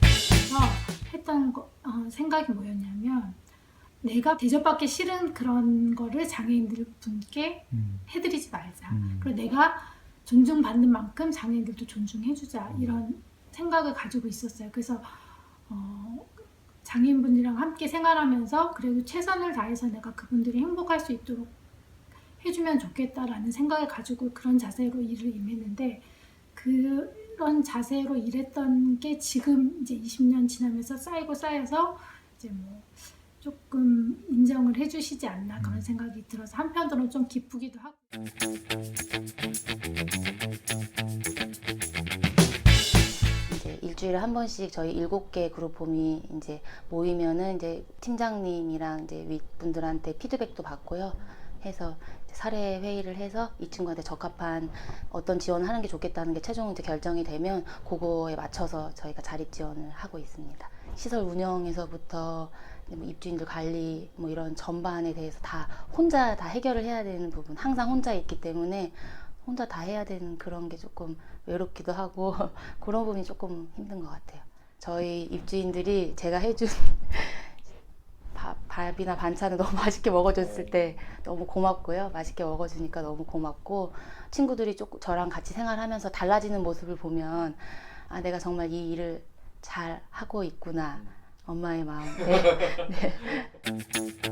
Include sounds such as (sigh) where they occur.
그래서 했던 거- 어, 생각이 뭐였냐면 내가 대접받기 싫은 그런 거를 장애인들 분께 음, 해드리지 말자. 음. 그리고 내가 존중받는 만큼 장애인들도 존중해주자 이런 생각을 가지고 있었어요. 그래서 어, 장애인분들이랑 함께 생활하면서 그래도 최선을 다해서 내가 그분들이 행복할 수 있도록 해주면 좋겠다라는 생각을 가지고 그런 자세로 일을 임했는데 그런 자세로 일했던 게 지금 이제 20년 지나면서 쌓이고 쌓여서 이제 뭐 조금 인정을 해주시지 않나 그런 생각이 들어서 한편으로는 좀 기쁘기도 하고. 이제 일주일에 한 번씩 저희 일곱 개 그룹 홈이 이제 모이면은 이제 팀장님이랑 이제 윗분들한테 피드백도 받고요. 해서 사례 회의를 해서 이 친구한테 적합한 어떤 지원을 하는 게 좋겠다는 게 최종 이제 결정이 되면 그거에 맞춰서 저희가 자립 지원을 하고 있습니다. 시설 운영에서부터 뭐 입주인들 관리 뭐 이런 전반에 대해서 다 혼자 다 해결을 해야 되는 부분 항상 혼자 있기 때문에 혼자 다 해야 되는 그런 게 조금 외롭기도 하고 (laughs) 그런 부분이 조금 힘든 것 같아요. 저희 입주인들이 제가 해준 밥, 밥이나 반찬을 (laughs) 너무 맛있게 먹어줬을 때 너무 고맙고요. 맛있게 먹어주니까 너무 고맙고 친구들이 조금 저랑 같이 생활하면서 달라지는 모습을 보면 아 내가 정말 이 일을 잘 하고 있구나 엄마의 마음. (laughs) 네. 네. (laughs)